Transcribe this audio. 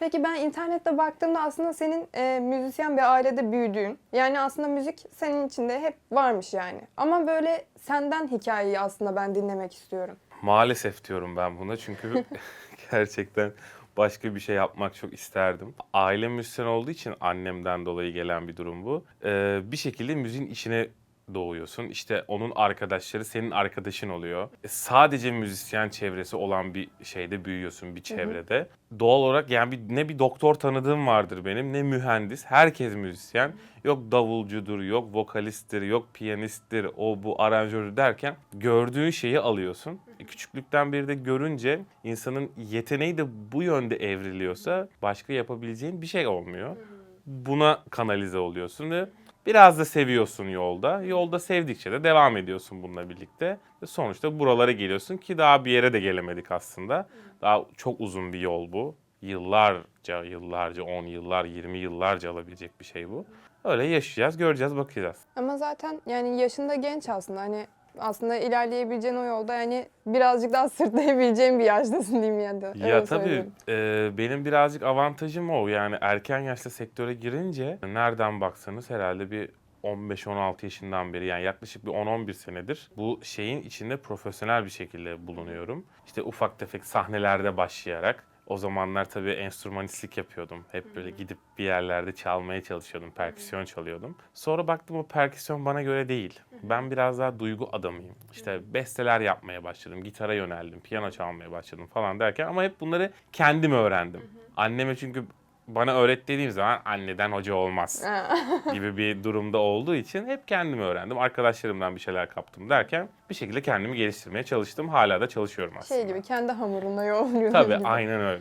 Peki ben internette baktığımda aslında senin e, müzisyen bir ailede büyüdüğün, yani aslında müzik senin içinde hep varmış yani. Ama böyle senden hikayeyi aslında ben dinlemek istiyorum. Maalesef diyorum ben buna çünkü gerçekten başka bir şey yapmak çok isterdim. Ailem müzisyen olduğu için annemden dolayı gelen bir durum bu. Ee, bir şekilde müziğin içine doğuyorsun. İşte onun arkadaşları senin arkadaşın oluyor. E, sadece müzisyen çevresi olan bir şeyde büyüyorsun bir çevrede. Doğal olarak yani bir, ne bir doktor tanıdığım vardır benim ne mühendis. Herkes müzisyen. Yok davulcudur, yok vokalisttir, yok piyanisttir, o bu aranjörü derken gördüğün şeyi alıyorsun. E, Küçüklükten beri de görünce insanın yeteneği de bu yönde evriliyorsa başka yapabileceğin bir şey olmuyor. Buna kanalize oluyorsun ve biraz da seviyorsun yolda. Yolda sevdikçe de devam ediyorsun bununla birlikte. Ve sonuçta buralara geliyorsun ki daha bir yere de gelemedik aslında. Daha çok uzun bir yol bu. Yıllarca, yıllarca, 10 yıllar, 20 yıllarca alabilecek bir şey bu. Öyle yaşayacağız, göreceğiz, bakacağız. Ama zaten yani yaşında genç aslında hani aslında ilerleyebileceğin o yolda yani birazcık daha sırtlayabileceğin bir yaştasın diyeyim yani. de. Öyle Ya tabii e, benim birazcık avantajım o. Yani erken yaşta sektöre girince nereden baksanız herhalde bir 15-16 yaşından beri yani yaklaşık bir 10-11 senedir bu şeyin içinde profesyonel bir şekilde bulunuyorum. İşte ufak tefek sahnelerde başlayarak o zamanlar tabii enstrümanistlik yapıyordum. Hep böyle gidip bir yerlerde çalmaya çalışıyordum. Perküsyon çalıyordum. Sonra baktım o perküsyon bana göre değil. Ben biraz daha duygu adamıyım. İşte besteler yapmaya başladım. Gitara yöneldim. Piyano çalmaya başladım falan derken ama hep bunları kendim öğrendim. Anneme çünkü bana öğret dediğim zaman anneden hoca olmaz gibi bir durumda olduğu için hep kendim öğrendim. Arkadaşlarımdan bir şeyler kaptım derken bir şekilde kendimi geliştirmeye çalıştım. Hala da çalışıyorum aslında. Şey gibi kendi hamurunda yoğuruyorsun Tabii gibi. aynen öyle.